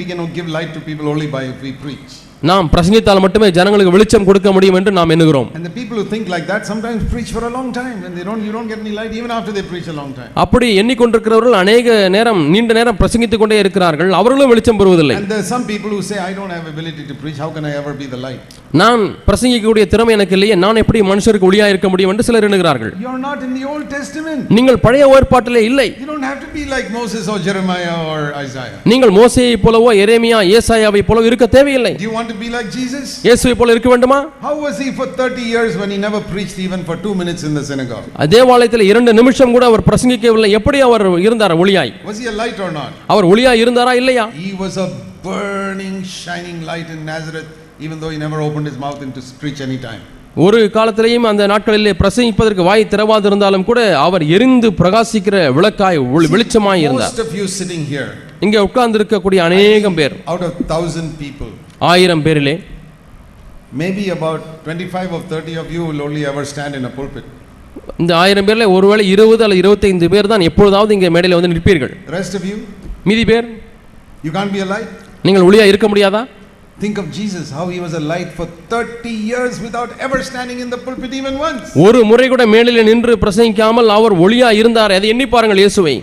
we cannot give light to people only by if we preach. நாம் பிரசங்கித்தால் மட்டுமே ஜனங்களுக்கு வெளிச்சம் கொடுக்க முடியும் என்று நாம் எண்ணுகிறோம் And the people who think like that sometimes preach for a long time and they don't, you don't get any light even after they preach a long time. அப்படி எண்ணிக்கொண்டிருக்கிறவர்கள் அநேக நேரம் நீண்ட நேரம் பிரசங்கித்துக் கொண்டே இருக்கிறார்கள் அவர்களும் வெளிச்சம் பெறுவதில்லை And there are some people who say, I don't have ability to preach, how can I ever be the light? நான் பிரசங்கிக்கக்கூடிய திறமை எனக்கு இல்லையே நான் எப்படி மனுஷருக்கு ஒளியா இருக்க முடியும் என்று சிலர் எண்ணுகிறார்கள் You're not in the Old Testament. நீங்கள் பழைய ஏற்பாட்டிலே இல்லை You don't have to be like Moses or Jeremiah or Isaiah. நீங்கள் மோசேயை போலவோ எரேமியா ஏசாயாவை போலவோ இருக்க தேவையில்லை Do you want to be like Jesus? இயேசுவை போல இருக்க வேண்டுமா How was he for 30 years when he never preached even for two minutes in the synagogue? தேவாலயத்தில் இரண்டு நிமிஷம் கூட அவர் பிரசங்கிக்கவில்லை எப்படி அவர் இருந்தார் ஒளியாய் Was he a light or not? அவர் ஒளியாய் இருந்தாரா இல்லையா He was a burning, shining light in Nazareth, even though he never opened his mouth into preach any time. ஒரு காலத்திலேயும் அந்த நாட்களிலே பிரசங்கிப்பதற்கு வாய் திறவாதிருந்தாலும் கூட அவர் எரிந்து பிரகாசிக்கிற விளக்காய் வெளிச்சமாய் இருந்தார். இங்கே உட்கார்ந்து இருக்கக்கூடிய அநேகம் பேர். out of thousand people, ஆயிரம் பேரிலே. Maybe about 25 or 30 of you will only ever stand in a pulpit. இந்த ஆயிரம் பேர்ல ஒருவேளை இருபது அல்லது இருபத்தைந்து பேர் தான் எப்பொழுதாவது இங்கே மேடையில் வந்து நிற்பீர்கள். Rest of you, மீதி பேர்? can't be a light. நீங்கள் ஒளியா இருக்க முடியாதா? Think of Jesus, how he was a light for 30 years without ever standing in the pulpit even once. ஒரு முறை கூட மேடையில் நின்று பிரசங்கிக்காமல் அவர் ஒளியா இருந்தார் அதை எண்ணி பாருங்கள் இயேசுவை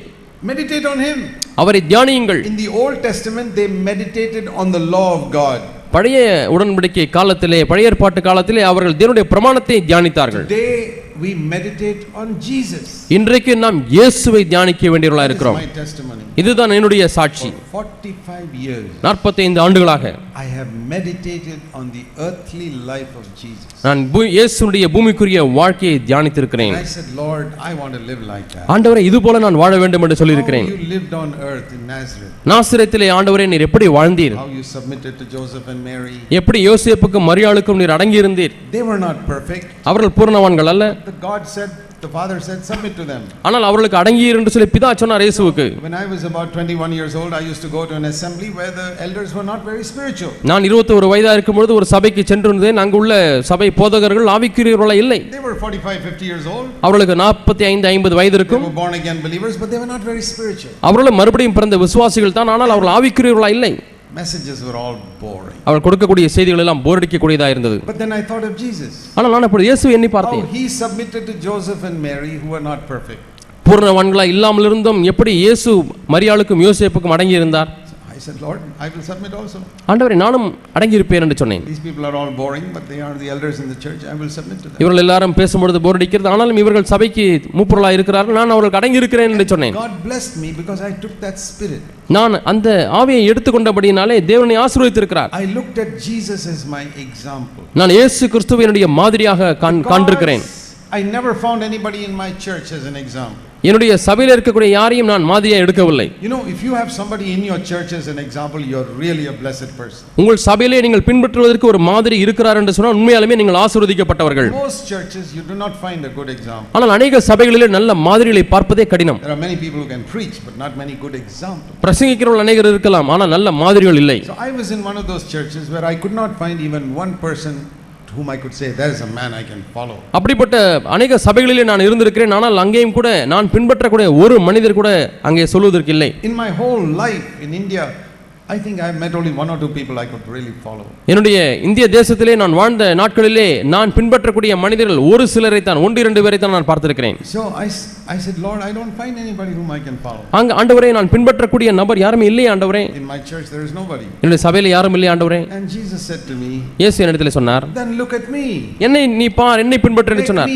Meditate on him. அவரை தியானியுங்கள் In the Old Testament, they meditated on the law of God. பழைய உடன்படிக்கை காலத்திலே பழைய ஏற்பாட்டு காலத்திலே அவர்கள் தேவனுடைய பிரமாணத்தை தியானித்தார்கள் Today, we meditate on Jesus. இன்றைக்கு நாம் இயேசுவை தியானிக்க வேண்டியவர்களா That is இருக்கிறோம் my testimony. இதுதான் என்னுடைய சாட்சி For 45 years, நாற்பத்தைந்து ஆண்டுகளாக I have meditated on the earthly life of Jesus. நான் இயேசுடைய பூமிக்குரிய வாழ்க்கையை தியானித்திருக்கிறேன் I said, Lord, I want to live like that. ஆண்டவரே இது போல நான் வாழ வேண்டும் என்று How சொல்லியிருக்கிறேன் you lived on earth in Nazareth, நாசிரத்திலே ஆண்டவரே நீர் எப்படி வாழ்ந்தீர் how you submitted to Joseph and Mary. எப்படி யோசேப்புக்கும் மரியாளுக்கும் நீர் அடங்கி இருந்தீர் They were not perfect. அவர்கள் பூர்ணவான்கள் அல்ல The God said, the Father said, submit to them. ஆனால் அவர்களுக்கு அடங்கியீர் என்று சொல்லி பிதா சொன்னார் இயேசுவுக்கு When I was about 21 years old, I used to go to an assembly where the elders were not very spiritual. நான் இருபத்தொரு வயதா இருக்கும் பொழுது ஒரு சபைக்கு சென்றிருந்தேன் அங்கு உள்ள சபை போதகர்கள் ஆவிக்குரியவர்களா இல்லை They were 45, 50 years old. அவர்களுக்கு நாற்பத்தி ஐந்து ஐம்பது வயது They இருக்கும் were born again believers, but they were not very spiritual. அவர்களும் மறுபடியும் பிறந்த விசுவாசிகள் தான் ஆனால் அவர்கள் ஆவிக்குரியவர்களா இல்லை Messages were all boring. அவர் கொடுக்கக்கூடிய செய்திகள் எல்லாம் போரடிக்கக்கூடியதா இருந்தது But then I thought of Jesus. ஆனால் நான் அப்படி இயேசு எண்ணி How பார்த்தேன் he submitted to Joseph and Mary, who were not perfect. பூர்ணவான்களா இல்லாமல் இருந்தும் எப்படி இயேசு மரியாளுக்கும் யோசேப்புக்கும் அடங்கி இருந்தார் I said, Lord, I will submit also. ஆண்டவரே நானும் அடங்கி இருப்பேன் என்று சொன்னேன் These people are all boring, but they are the elders in the church. I will submit to them. இவர்கள் எல்லாரும் பேசும்பொழுது போரடிக்கிறது ஆனாலும் இவர்கள் சபைக்கு மூப்பொருளாக இருக்கிறார்கள் நான் அவர்களுக்கு அடங்கி இருக்கிறேன் என்று சொன்னேன் God blessed me because I took that spirit. நான் அந்த ஆவியை எடுத்துக்கொண்டபடியினாலே தேவனை ஆசீர்வதித்திருக்கிறார் I looked at Jesus as my example. நான் இயேசு கிறிஸ்துவை என்னுடைய மாதிரியாக காண்- காண்பிருக்கிறேன் Because I never found anybody in my church as an example. என்னுடைய சபையில் இருக்கக்கூடிய யாரையும் நான் மாதிரியாக எடுக்கவில்லை You know, if you have somebody in your church as an example, you're really a blessed person. உங்கள் சபையிலே நீங்கள் பின்பற்றுவதற்கு ஒரு மாதிரி இருக்கிறார் என்று சொன்னால் உண்மையாலுமே நீங்கள் ஆசீர்வதிக்கப்பட்டவர்கள் Most churches, you do not find a good example. ஆனால் அநேக சபைகளிலே நல்ல மாதிரிகளை பார்ப்பதே கடினம் There are many people who can preach, but not many good examples. பிரசங்கிக்கிறவர்கள் அநேகர் இருக்கலாம் ஆனால் நல்ல மாதிரிகள் இல்லை So I was in one of those churches where I could not find even one person whom I could say, There is a man I can follow. அப்படிப்பட்ட அநேக சபைகளிலே நான் இருந்திருக்கிறேன் ஆனால் அங்கேயும் கூட நான் பின்பற்றக்கூடிய ஒரு மனிதர் கூட அங்கே சொல்வதற்கு இல்லை In my whole life in India, I think I met only one or two people I could really follow. என்னுடைய இந்திய தேசத்திலே நான் வாழ்ந்த நாட்களிலே நான் பின்பற்றக்கூடிய மனிதர்கள் ஒரு சிலரை தான் ஒன்று இரண்டு பேரை தான் நான் பார்த்திருக்கிறேன் So I, I said, Lord, I don't find anybody whom I can follow. அங்க ஆண்டவரே நான் பின்பற்றக்கூடிய நபர் யாருமே இல்லையே ஆண்டவரே In my church, there is nobody. என்னுடைய சபையில யாரும் இல்லையே ஆண்டவரே And Jesus said to me, இயேசு என்னிடத்தில் சொன்னார் Then look at me. என்னை நீ பார் என்னை பின்பற்று என்று சொன்னார்.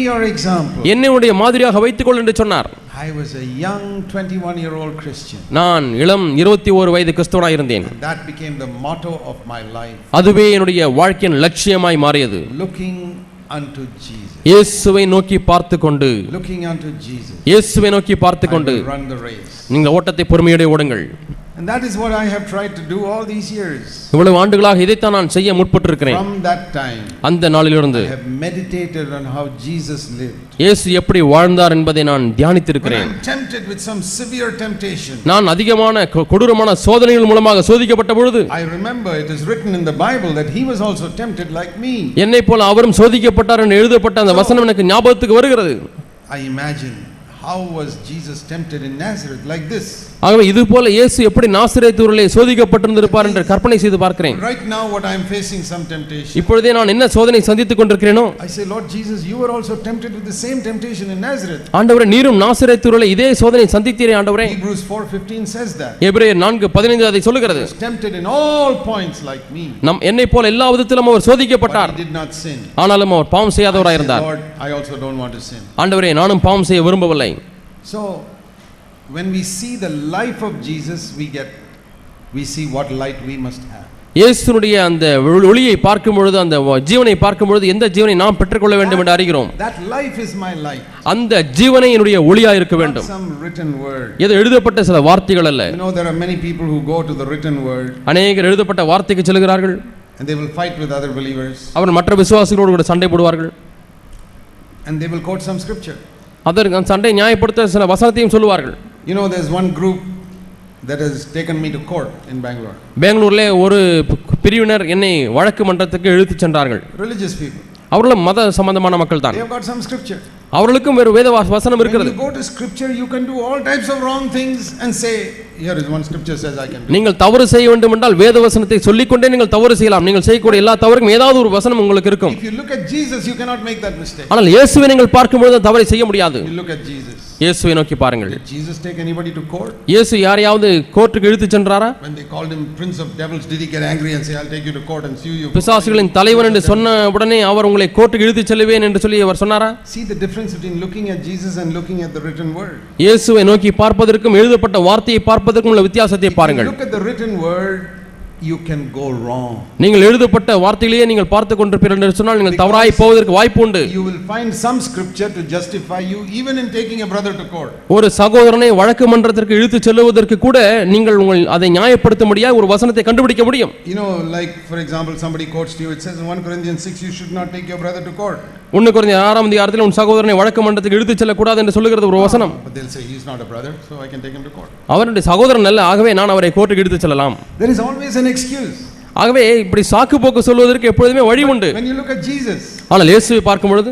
என்னை உன்னுடைய மாதிரியாக வைத்துக்கொள் என்று சொன்னார் I was a young 21 year old Christian. நான் இளம் இருபத்தி ஓரு வயது கிறிஸ்தவனாக இருந்தேன் That became the motto of my life அதுவே என்னுடைய வாழ்க்கையின் லட்சியமாய் மாறியது looking unto Jesus. இயேசுவை நோக்கி பார்த்து கொண்டு Looking unto Jesus. இயேசுவை நோக்கி பார்த்து கொண்டு run the race. நீங்கள் ஓட்டத்தை பொறுமையோடு ஓடுங்கள் And that is what I have tried to do all these years. இவ்வளவு ஆண்டுகளாக இதைத்தான் நான் செய்ய முற்பட்டிருக்கிறேன் From that time, அந்த நாளிலிருந்து I have meditated on how Jesus lived. இயேசு எப்படி வாழ்ந்தார் என்பதை நான் தியானித்திருக்கிறேன் I'm tempted with some severe temptation, நான் அதிகமான கொடூரமான சோதனைகள் மூலமாக சோதிக்கப்பட்ட பொழுது I remember it is written in the Bible that he was also tempted like me. என்னை போல அவரும் சோதிக்கப்பட்டார் என்று எழுதப்பட்ட அந்த வசனம் எனக்கு ஞாபகத்துக்கு வருகிறது I imagine how was Jesus tempted in Nazareth? Like this. ஆகவே இது போல இயேசு எப்படி நாசிரியத்தூரிலே சோதிக்கப்பட்டிருந்திருப்பார் என்று கற்பனை செய்து பார்க்கிறேன் Right now, what I am facing some temptation. இப்பொழுதே நான் என்ன சோதனை சந்தித்துக் கொண்டிருக்கிறேனோ I say, Lord Jesus, you were also tempted with the same temptation in Nazareth. ஆண்டவரே நீரும் நாசிரியத்தூரிலே இதே சோதனை சந்தித்தீரே ஆண்டவரே Hebrews 4:15 says that. எபிரேயர் நான்கு பதினைந்து அதை சொல்லுகிறது He was tempted in all points like me. நம் என்னை போல எல்லா விதத்திலும் அவர் சோதிக்கப்பட்டார். ஆனாலும் அவர் பாவம் I செய்யாதவராய் say, இருந்தார் Lord, I also don't want to sin. ஆண்டவரே நானும் பாவம் செய்ய விரும்பவில்லை So, when we see the life of Jesus, we get, we see what light we must have. இயேசுனுடைய அந்த ஒளி- ஒளியை பார்க்கும் பொழுது அந்த ஜீவனை பார்க்கும் பொழுது எந்த ஜீவனை நாம் பெற்றுக்கொள்ள வேண்டும் என்று அறிகிறோம் That life is my light, அந்த ஜீவனை என்னுடைய ஒளியா இருக்க வேண்டும் some written word. இது எழுதப்பட்ட சில வார்த்தைகள் அல்ல You know, there are many people who go to the written word அநேகர் எழுதப்பட்ட வார்த்தைக்கு செல்கிறார்கள் and they will fight with other believers அவர் மற்ற விசுவாசிகளோடு கூட சண்டை போடுவார்கள் and they will quote some scripture. அதற்கு அந்த சண்டை நியாயப்படுத்த சில வசனத்தையும் சொல்லுவார்கள் You know, there's one group that has taken me to court in Bangalore. பெங்களூர்ல ஒரு பிரிவினர் என்னை வழக்கு மன்றத்துக்கு இழுத்துச் சென்றார்கள் Religious people. அவர்களும் மத சம்பந்தமான மக்கள் தான் have got some scripture. அவர்களுக்கும் வேறு வேத வசனம் இருக்கிறது go to scripture, you can do all types of wrong things and say, நீங்கள் தவறு செய்ய வேண்டும் என்றால் வேத வசனத்தை சொல்லிக்கொண்டே நீங்கள் தவறு செய்யலாம். நீங்கள் செய்யக்கூடிய எல்லா தவறுக்கும் ஏதாவது ஒரு வசனம் உங்களுக்கு இருக்கும். ஆனால் இயேசுவை நீங்கள் பார்க்கும்பொழுது அந்த தவறை செய்ய முடியாது. இயேசுவை நோக்கி பாருங்கள் Jesus take anybody to court? இயேசு யாரையாவது கோர்ட்டுக்கு இழுத்துச் சென்றாரா When they called him Prince of Devils, did he get angry and say, I'll take you to court and sue you? பிசாசுகளின் தலைவன் என்று சொன்ன உடனே அவர் உங்களை கோர்ட்டுக்கு இழுத்துச் செல்லுவேன் என்று சொல்லி அவர் சொன்னாரா See the difference between looking at Jesus and looking at the written word. இயேசுவை நோக்கி பார்ப்பதற்கும் எழுதப்பட்ட வார்த்தையை பார்ப்பதற்கும் உள்ள வித்தியாசத்தை பாருங்கள் look at the written word, you can go wrong. நீங்கள் எழுதப்பட்ட வார்த்தையிலேயே நீங்கள் பார்த்து கொண்டிருப்பீர்கள் என்று சொன்னால் நீங்கள் தவறாய் போவதற்கு வாய்ப்பு உண்டு You will find some scripture to justify you even in taking a brother to court. ஒரு சகோதரனை வழக்கு மன்றத்திற்கு இழுத்துச் செல்லுவதற்கு கூட நீங்கள் உங்கள் அதை நியாயப்படுத்த முடியாது ஒரு வசனத்தை கண்டுபிடிக்க முடியும் You know, like for example, somebody quotes to you, it says in 1 Corinthians 6, you should not take your brother to court. ஒன்று குறைந்த ஆறாம் அதிகாரத்தில் உன் சகோதரனை வழக்கு மன்றத்துக்கு இழுத்துச் செல்லக்கூடாது என்று சொல்லுகிறது ஒரு வசனம் But they'll say, he's not a brother, so I can take him to court. அவருடைய சகோதரன் அல்ல ஆகவே நான் அவரை கோர்ட்டுக்கு இழுத்துச் செல்லலாம் There is always an excuse. ஆகவே இப்படி சாக்கு போக்கு சொல்வதற்கு எப்பொழுதுமே வழி உண்டு When you look at Jesus, ஆனால் இயேசுவை பார்க்கும் பொழுது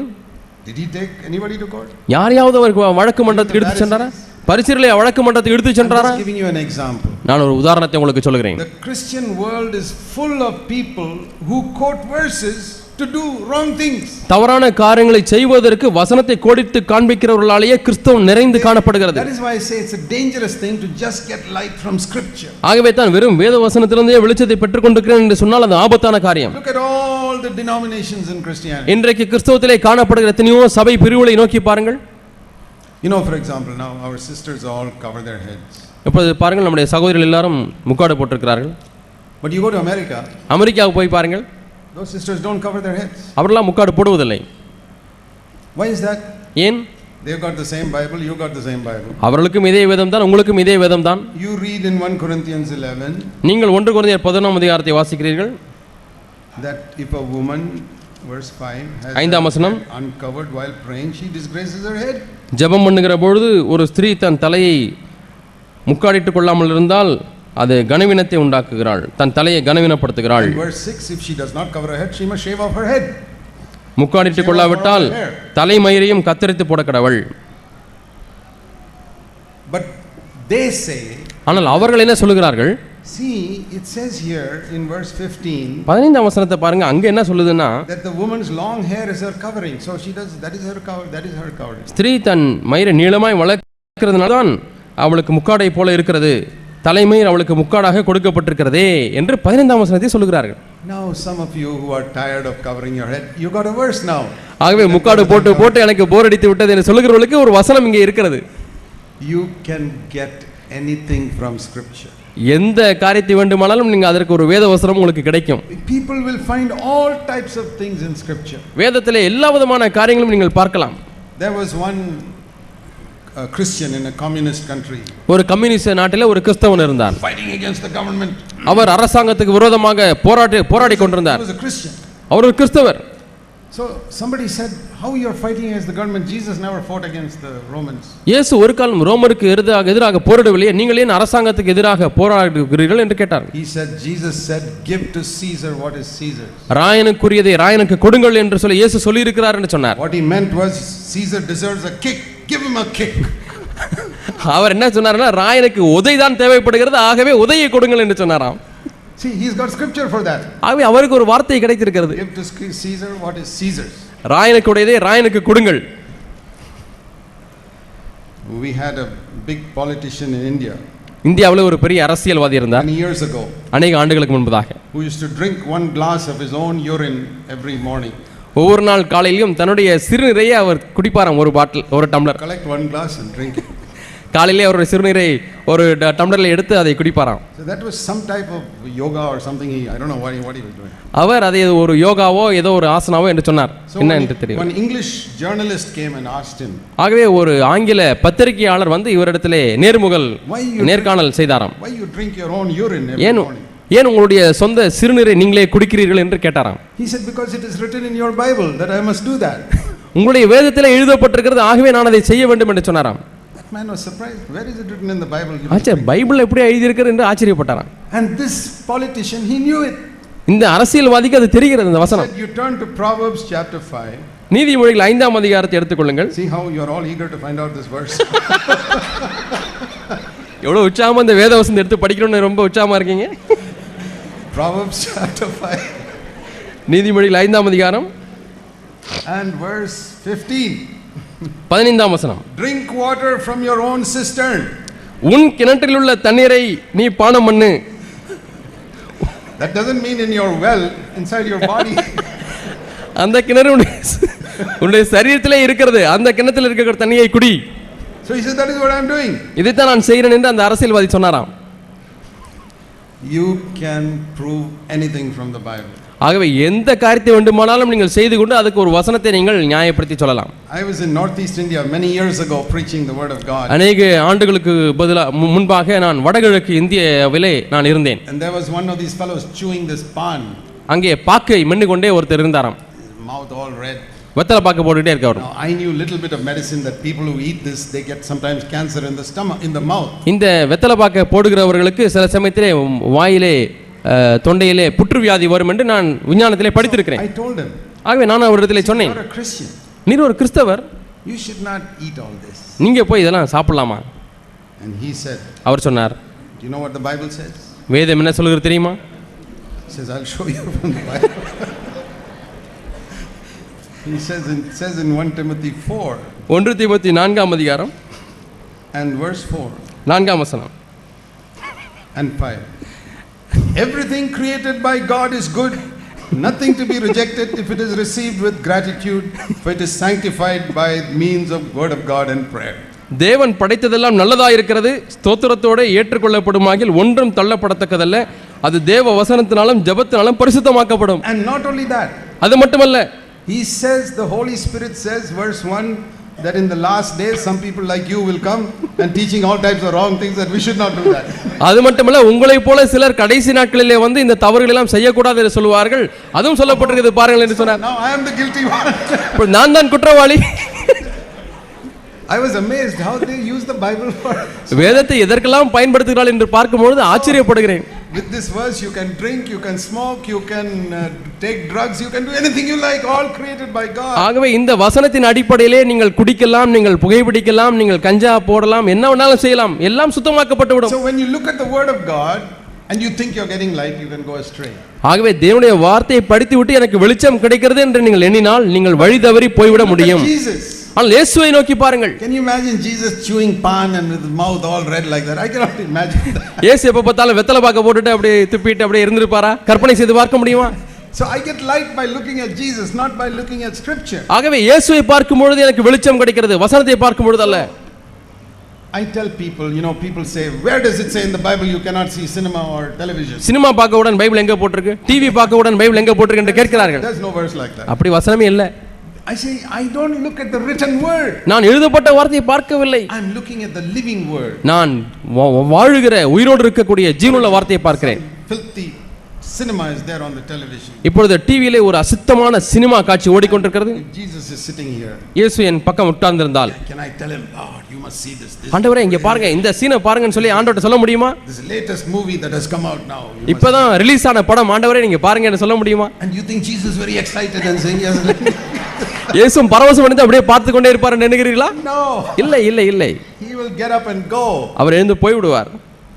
did he take anybody to court? யாரையாவது அவருக்கு வழக்கு மன்றத்துக்கு இழுத்துச் சென்றாரா பரிசீலனை வழக்கு மன்றத்துக்கு I'm சென்றாரா giving you an example. நான் ஒரு உதாரணத்தை உங்களுக்கு சொல்கிறேன் The Christian world is full of people who quote verses to do wrong things. தவறான காரியங்களை செய்வதற்கு வசனத்தை கோடிட்டு காண்பிக்கிறவர்களாலேயே கிறிஸ்தவம் நிறைந்து காணப்படுகிறது That is why I say it's a dangerous thing to just get light from scripture. ஆகவே தான் வெறும் வேத வசனத்திலிருந்தே வெளிச்சத்தை பெற்றுக்கொண்டிருக்கிறேன் என்று சொன்னால் அது ஆபத்தான காரியம் Look at all the denominations in Christianity. இன்றைக்கு கிறிஸ்தவத்திலே காணப்படுகிற எத்தனையோ சபை பிரிவுகளை நோக்கி பாருங்கள் You know, for example, now our sisters all cover their heads. இப்பொழுது பாருங்கள் நம்முடைய சகோதரிகள் எல்லாரும் முக்காடு போட்டிருக்கிறார்கள் But you go to America, அமெரிக்காவுக்கு போய் பாருங்கள் those sisters don't cover their heads. அவரெல்லாம் முக்காடு போடுவதில்லை Why is that? ஏன் They've got the same Bible, you got the same Bible. அவர்களுக்கும் இதே வேதம் தான் உங்களுக்கும் இதே வேதம் தான் You read in 1 Corinthians 11 நீங்கள் ஒன்று குறைந்த பதினொன்றாம் அதிகாரத்தை வாசிக்கிறீர்கள் that if a woman, verse 5, has ஐந்தாம் வசனம். uncovered while praying, she disgraces her head. ஜெபம் பண்ணுகிற பொழுது ஒரு ஸ்திரீ தன் தலையை முக்காடிட்டுக் கொள்ளாமல் இருந்தால் அது கனவீனத்தை உண்டாக்குகிறாள் தன் தலையை கனவீனப்படுத்துகிறாள் In verse 6, if she does not cover her head, she must shave off her head. முக்காடிட்டுக் கொள்ளாவிட்டால் தலைமயிரையும் கத்தரித்து போட கடவுள் But they say, ஆனால் அவர்கள் என்ன சொல்லுகிறார்கள் see, it says here in verse 15 பதினைந்தாம் வசனத்தை பாருங்க அங்க என்ன சொல்லுதுன்னா that the woman's long hair is her covering. So she does, that is her cover, that is her covering. ஸ்திரீ தன் மயிரை நீளமாய் வளர்க்கிறதுனால தான் அவளுக்கு முக்காடை போல இருக்கிறது தலைமயிர் அவளுக்கு முக்காடாக கொடுக்கப்பட்டிருக்கிறதே என்று பதினைந்தாம் வசனத்தை சொல்லுகிறார்கள் Now, some of you who are tired of covering your head, you got a verse now. ஆகவே முக்காடு போட்டு போட்டு எனக்கு போர் அடித்து விட்டது என்று சொல்லுகிறவர்களுக்கு ஒரு வசனம் இங்கே இருக்கிறது You can get anything from Scripture. எந்த காரியத்தை வேண்டுமானாலும் நீங்கள் அதற்கு ஒரு வேத வசனம் உங்களுக்கு கிடைக்கும் People will find all types of things in Scripture. வேதத்திலே எல்லா விதமான காரியங்களும் நீங்கள் பார்க்கலாம் There was one uh, Christian in a communist country ஒரு கம்யூனிஸ்ட் நாட்டில் ஒரு கிறிஸ்தவன் இருந்தார் fighting against the government. அவர் அரசாங்கத்துக்கு விரோதமாக போராடி போராடி He கொண்டிருந்தார் was a Christian. அவர் ஒரு கிறிஸ்தவர் So somebody said, How you are fighting against the government? Jesus never fought against the Romans. இயேசு ஒரு காலம் ரோமருக்கு எதிராக எதிராக போராடவில்லையே நீங்கள் ஏன் அரசாங்கத்துக்கு எதிராக போராடுகிறீர்கள் என்று கேட்டார் He said, Jesus said, Give to Caesar what is Caesar's. ராயனுக்குரியதை ராயனுக்கு கொடுங்கள் என்று சொல்லி இயேசு சொல்லியிருக்கிறார் என்று சொன்னார் What he meant was, Caesar deserves a kick. Give him a kick. அவர் என்ன சொன்னாருன்னா ராயனுக்கு உதை தான் தேவைப்படுகிறது ஆகவே உதையை கொடுங்கள் என்று சொன்னாராம் See, he's got scripture for that. ஆகவே அவருக்கு ஒரு வார்த்தை கிடைத்திருக்கிறது Give to Caesar what is Caesar's. ராயனுக்கு உடையதை ராயனுக்கு கொடுங்கள் We had a big politician in India இந்தியாவில் ஒரு பெரிய அரசியல்வாதி இருந்தார் many years ago அநேக ஆண்டுகளுக்கு முன்பதாக who used to drink one glass of his own urine every morning. ஒவ்வொரு நாள் காலையிலும் தன்னுடைய சிறுநீரையே அவர் குடிப்பாராம் ஒரு பாட்டில் ஒரு tumbler glass and drink it. காலையிலே அவருடைய சிறுநீரை ஒரு டம்ளர்ல எடுத்து அதை குடிப்பாராம் don't know what he, what he was doing. அவர் அதை ஒரு யோகாவோ ஏதோ ஒரு ஆசனாவோ என்று சொன்னார் என்ன என்று தெரியும் came and asked him, ஆகவே ஒரு ஆங்கில பத்திரிகையாளர் வந்து இவரிடத்திலே நேர்முகல் நேர்காணல் செய்தாராம் your own urine every ஏன்? ஏன் உங்களுடைய சொந்த சிறுநீரை நீங்களே குடிக்கிறீர்கள் என்று கேட்டாராம் He said, because it is written in your Bible that I must do that. உங்களுடைய வேதத்தில் எழுதப்பட்டிருக்கிறது ஆகவே நான் அதை செய்ய வேண்டும் என்று சொன்னாராம் That man was surprised. Where is it written in the Bible? you ஆச்சா drink?" பைபிள் எப்படி எழுதியிருக்கிறது என்று ஆச்சரியப்பட்டாராம் And this politician, he knew it. இந்த அரசியல்வாதிக்கு அது தெரிகிறது இந்த வசனம் you turn to Proverbs chapter 5. நீதிமொழிகள் ஐந்தாம் அதிகாரத்தை எடுத்துக்கொள்ளுங்கள் See how you're all eager to find out this verse. எவ்வளவு உற்சாகமா இந்த வேத வசனம் எடுத்து படிக்கணும்னு ரொம்ப உற்சாகமா இருக்கீங்க Proverbs chapter 5 நீதிமொழிகள் ஐந்தாம் அதிகாரம் and verse 15. பதினைந்தாம் வசனம் Drink water from your own cistern. உன் கிணற்றில் உள்ள தண்ணீரை நீ பானம் பண்ணு That doesn't mean in your well, inside your body. அந்த கிணறு உன்னுடைய சரீரத்திலே இருக்கிறது அந்த கிணத்துல இருக்கிற தண்ணியை குடி so he said, That is what I'm doing. இதைத்தான் நான் செய்கிறேன் என்று அந்த அரசியல்வாதி சொன்னாராம் You can prove anything from the Bible. ஆகவே எந்த காரியத்தை வேண்டுமானாலும் நீங்கள் செய்து கொண்டு அதுக்கு ஒரு வசனத்தை நீங்கள் நியாயப்படுத்தி சொல்லலாம் I was in Northeast India many years ago preaching the Word of God. அநேக ஆண்டுகளுக்கு பதிலாக முன்பாக நான் வடகிழக்கு இந்தியாவிலே நான் இருந்தேன் And there was one of these fellows chewing this pan, அங்கே பாக்கை மென்னு கொண்டே ஒருத்தர் இருந்தாராம் mouth all red. வெத்தலை பாக்கு போட்டுக்கிட்டே இருக்கவர் Now, I knew little bit of medicine that people who eat this, they get sometimes cancer in the stomach, in the mouth. இந்த வெத்தலை பாக்க போடுகிறவர்களுக்கு சில சமயத்திலே வாயிலே தொண்டையிலே புற்றுவியாதி வரும் என்று நான் விஞ்ஞானத்திலே படித்திருக்கிறேன் I told him, ஆகவே நான் அவரிடத்திலே சொன்னேன் a Christian. நீர் ஒரு கிறிஸ்தவர் You should not eat all this. நீங்க போய் இதெல்லாம் சாப்பிடலாமா And he said, அவர் சொன்னார் you know what the Bible says? வேதம் என்ன சொல்கிறது தெரியுமா says, I'll show you from the Bible. he says in, says in 1 Timothy 4 ஒன்று தீபத்தி நான்காம் அதிகாரம் and verse 4 நான்காம் வசனம் and 5. Everything created by God is good, nothing to be rejected if it is received with gratitude, for it is sanctified by means of word of God and prayer. தேவன் படைத்ததெல்லாம் நல்லதாக இருக்கிறது ஸ்தோத்திரத்தோடு ஏற்றுக்கொள்ளப்படுமாகில் ஒன்றும் தள்ளப்படத்தக்கதல்ல அது தேவ வசனத்தினாலும் ஜெபத்தினாலும் பரிசுத்தமாக்கப்படும் And not only that, அது மட்டுமல்ல he says, the Holy Spirit says, verse 1, that in the last days some people like you will come and teaching all types of wrong things that we should not do that. அது மட்டுமல்ல உங்களைப் போல சிலர் கடைசி நாட்களிலே வந்து இந்த தவறுகள் எல்லாம் செய்யக்கூடாது என்று சொல்லுவார்கள் அதுவும் சொல்லப்பட்டிருக்கிறது பாருங்கள் என்று சொன்னார் now I am the guilty one. இப்போ நான் தான் குற்றவாளி I was amazed how they use the Bible for. வேதத்தை எதற்கெல்லாம் பயன்படுத்துகிறாள் என்று பார்க்கும்பொழுது ஆச்சரியப்படுகிறேன் With this verse, you can drink, you can smoke, you can uh, take drugs, you can do anything you like, all created by God. ஆகவே இந்த வசனத்தின் அடிப்படையிலே நீங்கள் குடிக்கலாம் நீங்கள் புகைப்பிடிக்கலாம் நீங்கள் கஞ்சா போடலாம் என்ன வேணாலும் செய்யலாம் எல்லாம் சுத்தமாக்கப்பட்டு விடும் So when you look at the Word of God and you think you're getting light, you can go astray. ஆகவே தேவனுடைய வார்த்தையை படித்து விட்டு எனக்கு வெளிச்சம் கிடைக்கிறது என்று நீங்கள் எண்ணினால் நீங்கள் வழி தவறி போய்விட முடியும் Jesus. ஆனால் இயேசுவை நோக்கி பாருங்கள் Can you imagine Jesus chewing pan and with his mouth all red like that? I cannot imagine that. இயேசு எப்ப பார்த்தாலும் வெத்தலை பாக்க போட்டுட்டு அப்படியே துப்பிட்டு அப்படியே இருந்திருப்பாரா கற்பனை செய்து பார்க்க முடியுமா So I get light by looking at Jesus, not by looking at Scripture. ஆகவே இயேசுவை பார்க்கும் பொழுது எனக்கு வெளிச்சம் கிடைக்கிறது வசனத்தை பார்க்கும் பொழுது அல்ல I tell people, you know, people say, where does it say in the Bible you cannot see cinema or television? Cinema பார்க்கவுடன் Bible எங்க போட்டிருக்கு டிவி பார்க்கவுடன் பைபிள் எங்க போட்டிருக்கு என்று கேட்கிறார்கள் There's no verse like that. அப்படி வசனமே இல்லை I say, I don't look at the written word. நான் எழுதப்பட்ட வார்த்தையை பார்க்கவில்லை I'm looking at the living word. நான் வாழுகிற உயிரோடு இருக்கக்கூடிய ஜீவனுள்ள வார்த்தையை பார்க்கிறேன் Filthy cinema is there on the television. இப்பொழுது டிவியிலே ஒரு அசுத்தமான சினிமா காட்சி ஓடிக்கொண்டிருக்கிறது Jesus is sitting here, இயேசு என் பக்கம் உட்கார்ந்திருந்தால் I tell him, Lord, you must see this. This, ஆண்டவரே இங்க பாருங்க இந்த சீனை பாருங்கன்னு சொல்லி ஆண்டவர்ட்ட சொல்ல முடியுமா movie that has come out now. you must இப்பதான் ரிலீஸ் ஆன படம் ஆண்டவரே நீங்க பாருங்கன்னு சொல்ல முடியுமா you think Jesus is very excited and saying yes? இயேசும் பரவசம் அடைந்து அப்படியே பார்த்து கொண்டே இருப்பாருன்னு நினைக்கிறீர்களா no. இல்லை இல்லை இல்லை He will get up and go. அவர் எழுந்து போய் விடுவார்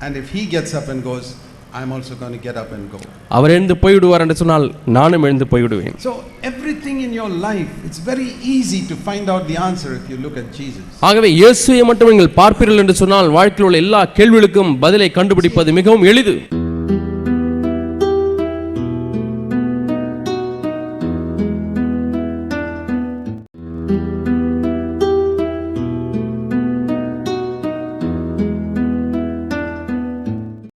And if he gets up and goes, I'm also going to get up and go. அவர் எழுந்து போய் விடுவார் என்று சொன்னால் நானும் எழுந்து போய் விடுவேன் So everything in your life, it's very easy to find out the answer if you look at Jesus. ஆகவே இயேசுவை மட்டும் நீங்கள் பார்ப்பீர்கள் என்று சொன்னால் வாழ்க்கையில் உள்ள எல்லா கேள்விகளுக்கும் பதிலை கண்டுபிடிப்பது மிகவும் எளிது